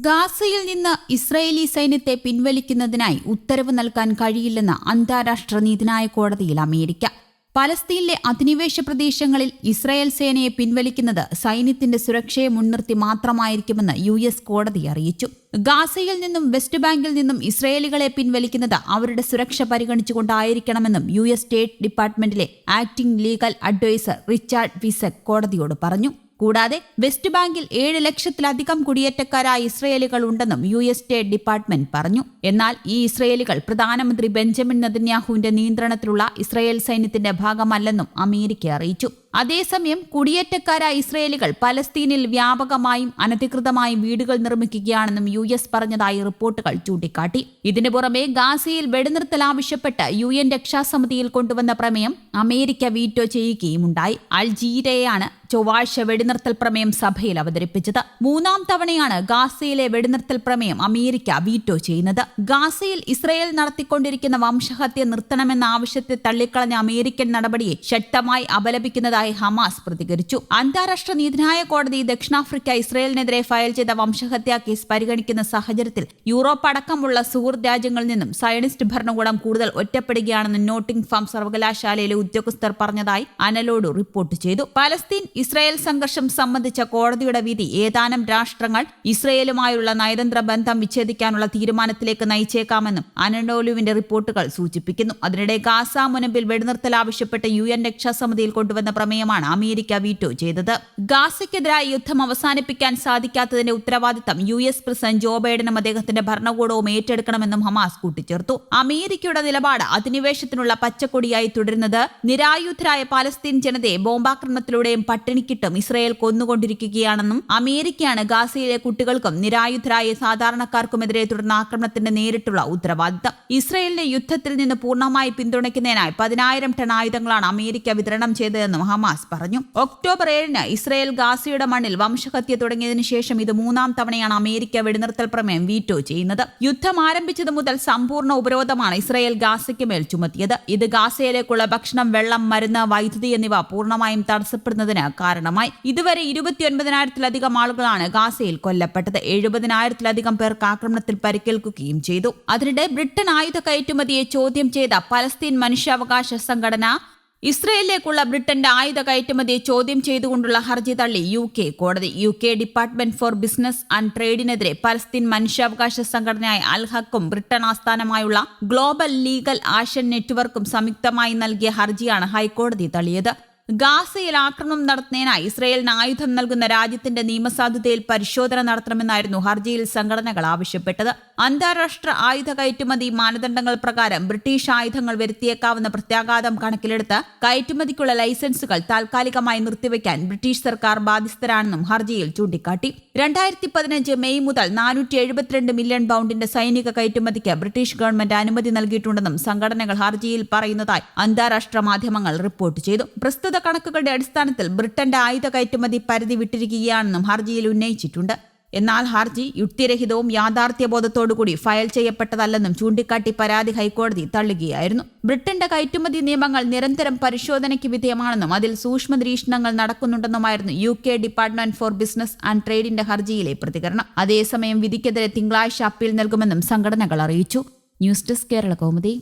ഗാസയിൽ നിന്ന് ഇസ്രയേലി സൈന്യത്തെ പിൻവലിക്കുന്നതിനായി ഉത്തരവ് നൽകാൻ കഴിയില്ലെന്ന് അന്താരാഷ്ട്ര നീതിന്യായ കോടതിയിൽ അമേരിക്ക. പലസ്തീനിലെ അധിനിവേശ പ്രദേശങ്ങളിൽ ഇസ്രായേൽ സേനയെ പിൻവലിക്കുന്നത് സൈന്യത്തിന്റെ സുരക്ഷയെ മുൻനിർത്തി മാത്രമായിരിക്കുമെന്ന് യു എസ് കോടതി അറിയിച്ചു. ഗാസയിൽ നിന്നും വെസ്റ്റ് ബാങ്കിൽ നിന്നും ഇസ്രയേലികളെ പിൻവലിക്കുന്നത് അവരുടെ സുരക്ഷ പരിഗണിച്ചുകൊണ്ടായിരിക്കണമെന്നും U S state ഡിപ്പാർട്ട്മെന്റിലെ acting legal adviser Richard Visek കോടതിയോട് പറഞ്ഞു. കൂടാതെ വെസ്റ്റ് ബാങ്കിൽ ഏഴ് ലക്ഷത്തിലധികം കുടിയേറ്റക്കാരായ ഇസ്രയേലികൾ ഉണ്ടെന്നും യു എസ് സ്റ്റേറ്റ് ഡിപ്പാർട്ട്മെന്റ് പറഞ്ഞു. എന്നാൽ ഈ ഇസ്രയേലികൾ പ്രധാനമന്ത്രി ബെഞ്ചമിൻ നെതന്യാഹുവിന്റെ നിയന്ത്രണത്തിലുള്ള ഇസ്രയേൽ സൈന്യത്തിന്റെ ഭാഗമല്ലെന്നും അമേരിക്ക അറിയിച്ചു. അതേസമയം കുടിയേറ്റക്കാരായ ഇസ്രയേലികൾ പലസ്തീനിൽ വ്യാപകമായും അനധികൃതമായും വീടുകൾ നിർമ്മിക്കുകയാണെന്നും യു എസ് പറഞ്ഞതായി റിപ്പോർട്ടുകൾ ചൂണ്ടിക്കാട്ടി. ഇതിനു പുറമെ ഗാസയിൽ വെടിനിർത്തൽ ആവശ്യപ്പെട്ട് യു എൻ രക്ഷാസമിതിയിൽ കൊണ്ടുവന്ന പ്രമേയം അമേരിക്ക വീറ്റോ ചെയ്യുകയുമുണ്ടായി. അൽജീരയാണ് ചൊവ്വാഴ്ച വെടിനിർത്തൽ പ്രമേയം സഭയിൽ അവതരിപ്പിച്ചത്. മൂന്നാം തവണയാണ് ഗാസയിലെ വെടിനിർത്തൽ പ്രമേയം അമേരിക്ക വീറ്റോ ചെയ്യുന്നത്. ഗാസയിൽ ഇസ്രയേൽ നടത്തിക്കൊണ്ടിരിക്കുന്ന വംശഹത്യ നിർത്തണമെന്ന ആവശ്യത്തെ തള്ളിക്കളഞ്ഞ അമേരിക്കൻ നടപടിയെ ശക്തമായി അപലപിക്കുന്നതായി ഹമാസ് പ്രതികരിച്ചു. അന്താരാഷ്ട്ര നീതിന്യായ കോടതി ദക്ഷിണാഫ്രിക്ക ഇസ്രയേലിനെതിരെ ഫയൽ ചെയ്ത വംശഹത്യാ കേസ് പരിഗണിക്കുന്ന സാഹചര്യത്തിൽ യൂറോപ്പ് അടക്കമുള്ള സുഹൃത്ത് രാജ്യങ്ങളിൽ നിന്നും സയനിസ്റ്റ് ഭരണകൂടം കൂടുതൽ ഒറ്റപ്പെടുകയാണെന്ന് നോട്ടിംഗ് ഫാം സർവകലാശാലയിലെ ഉദ്യോഗസ്ഥർ പറഞ്ഞതായി അനലോഡ് റിപ്പോർട്ട് ചെയ്തു. പലസ്തീൻ ഇസ്രയേൽ സംഘർഷം സംബന്ധിച്ച കോടതിയുടെ വിധി ഏതാനും രാഷ്ട്രങ്ങൾ ഇസ്രയേലുമായുള്ള നയതന്ത്ര ബന്ധം വിച്ഛേദിക്കാനുള്ള തീരുമാനത്തിലേക്ക് നയിച്ചേക്കാമെന്നും അനഡോലുവിന്റെ റിപ്പോർട്ടുകൾ സൂചിപ്പിക്കുന്നു. അതിനിടെ ഗാസ മുനമ്പിൽ വെടിനിർത്തൽ ആവശ്യപ്പെട്ട് യു എൻ രക്ഷാസമിതിയിൽ കൊണ്ടുവന്ന പ്രമേയമാണ് അമേരിക്ക വീറ്റോ ചെയ്തത്. ഗാസയ്ക്കെതിരായ യുദ്ധം അവസാനിപ്പിക്കാൻ സാധിക്കാത്തതിന്റെ ഉത്തരവാദിത്തം യു എസ് പ്രസിഡന്റ് ജോ ബൈഡനും അദ്ദേഹത്തിന്റെ ഭരണകൂടവും ഏറ്റെടുക്കണമെന്നും ഹമാസ് കൂട്ടിച്ചേർത്തു. അമേരിക്കയുടെ നിലപാട് അധിനിവേശത്തിനുള്ള പച്ചക്കൊടിയായി തുടരുന്നത് നിരായുധരായ പാലസ്തീൻ ജനതയെ ബോംബാക്രമണത്തിലൂടെയും പട്ടിണിക്കിട്ടും ഇസ്രയേൽ കൊന്നുകൊണ്ടിരിക്കുകയാണെന്നും അമേരിക്കയാണ് ഗാസയിലെ കുട്ടികൾക്കും നിരായുധരായ സാധാരണക്കാർക്കുമെതിരെ തുടർന്ന ആക്രമണത്തിന്റെ നേരിട്ടുള്ള ഉത്തരവാദിത്തം. ഇസ്രയേലിനെ യുദ്ധത്തിൽ നിന്ന് പൂർണമായി പിന്തുണയ്ക്കുന്നതിനായി പതിനായിരം ടൺ ആയുധങ്ങളാണ് അമേരിക്ക വിതരണം ചെയ്തതെന്നും ഹമാസ് പറഞ്ഞു. ഒക്ടോബർ ഏഴിന് ഇസ്രയേൽ ഗാസയുടെ മണ്ണിൽ വംശഹത്യ തുടങ്ങിയതിനു ശേഷം ഇത് മൂന്നാം തവണയാണ് അമേരിക്ക വെടിനിർത്തൽ പ്രമേയം വീറ്റോ ചെയ്യുന്നത്. യുദ്ധം ആരംഭിച്ചത് മുതൽ സമ്പൂർണ ഉപരോധമാണ് ഇസ്രയേൽ ഗാസയ്ക്ക് മേൽ ചുമത്തിയത്. ഇത് ഗാസയിലേക്കുള്ള ഭക്ഷണം വെള്ളം മരുന്ന് വൈദ്യുതി എന്നിവ പൂർണമായും തടസ്സപ്പെടുന്നതിന് കാരണമായി. ഇതുവരെ ഇരുപത്തിയൊൻപതിനായിരത്തിലധികം ആളുകളാണ് ഗാസയിൽ കൊല്ലപ്പെട്ടത്. എഴുപതിനായിരത്തിലധികം പേർക്ക് ആക്രമണത്തിൽ പരിക്കേൽക്കുകയും ചെയ്തു. അതിനിടെ ബ്രിട്ടൻ ആയുധ കയറ്റുമതിയെ ചോദ്യം ചെയ്ത പലസ്തീൻ മനുഷ്യാവകാശ സംഘടന ഇസ്രയേലിലേക്കുള്ള ബ്രിട്ടന്റെ ആയുധ കയറ്റുമതിയെ ചോദ്യം ചെയ്തുകൊണ്ടുള്ള ഹർജി തള്ളി യു കെ. കോടതി U K department for business and ട്രേഡിനെതിരെ Palestine മനുഷ്യാവകാശ സംഘടനയായ അൽഹക്കും ബ്രിട്ടൻ ആസ്ഥാനമായുള്ള ഗ്ലോബൽ ലീഗൽ ആഷൻ നെറ്റ്വർക്കും സംയുക്തമായി നൽകിയ ഹർജിയാണ് ഹൈക്കോടതി തള്ളിയത്. ഗാസയിൽ ആക്രമണം നടത്തുന്നതിനായി ഇസ്രയേലിന് ആയുധം നൽകുന്ന രാജ്യത്തിന്റെ നിയമസാധുതയിൽ പരിശോധന നടത്തണമെന്നായിരുന്നു ഹർജിയിൽ സംഘടനകൾ ആവശ്യപ്പെട്ടത്. അന്താരാഷ്ട്ര ആയുധ കയറ്റുമതി മാനദണ്ഡങ്ങൾ പ്രകാരം ബ്രിട്ടീഷ് ആയുധങ്ങൾ വരുത്തിയേക്കാവുന്ന പ്രത്യാഘാതം കണക്കിലെടുത്ത് കയറ്റുമതിക്കുള്ള ലൈസൻസുകൾ താൽക്കാലികമായി നിർത്തിവെക്കാൻ ബ്രിട്ടീഷ് സർക്കാർ ബാധ്യസ്ഥരാണെന്നും ഹർജിയിൽ ചൂണ്ടിക്കാട്ടി. രണ്ടായിരത്തി പതിനഞ്ച് മെയ് മുതൽ നാനൂറ്റി എഴുപത്തിരണ്ട് മില്യൺ പൗണ്ടിന്റെ സൈനിക കയറ്റുമതിക്ക് ബ്രിട്ടീഷ് ഗവൺമെന്റ് അനുമതി നൽകിയിട്ടുണ്ടെന്നും സംഘടനകൾ ഹർജിയിൽ പറയുന്നതായി അന്താരാഷ്ട്ര മാധ്യമങ്ങൾ റിപ്പോർട്ട് ചെയ്തു. പ്രസ്തുത കണക്കുകളുടെ അടിസ്ഥാനത്തിൽ ബ്രിട്ടന്റെ ആയുധ കയറ്റുമതി പരിധി വിട്ടിരിക്കുകയാണെന്നും ഹർജിയിൽ ഉന്നയിച്ചിട്ടുണ്ട്. എന്നാൽ ഹർജി യുക്തിരഹിതവും യാഥാർത്ഥ്യബോധത്തോടുകൂടി ഫയൽ ചെയ്യപ്പെട്ടതല്ലെന്നും ചൂണ്ടിക്കാട്ടി പരാതി ഹൈക്കോടതി തള്ളുകയായിരുന്നു. ബ്രിട്ടന്റെ കയറ്റുമതി നിയമങ്ങൾ നിരന്തരം പരിശോധനയ്ക്ക് വിധേയമാണെന്നും അതിൽ സൂക്ഷ്മ നിരീക്ഷണങ്ങൾ നടക്കുന്നുണ്ടെന്നുമായിരുന്നു U K department for business and ട്രേഡിന്റെ ഹർജിയിലെ പ്രതികരണം. അതേസമയം വിധിക്കെതിരെ തിങ്കളാഴ്ച അപ്പീൽ നൽകുമെന്നും സംഘടനകൾ അറിയിച്ചു. News desk Kerala Kaumudi.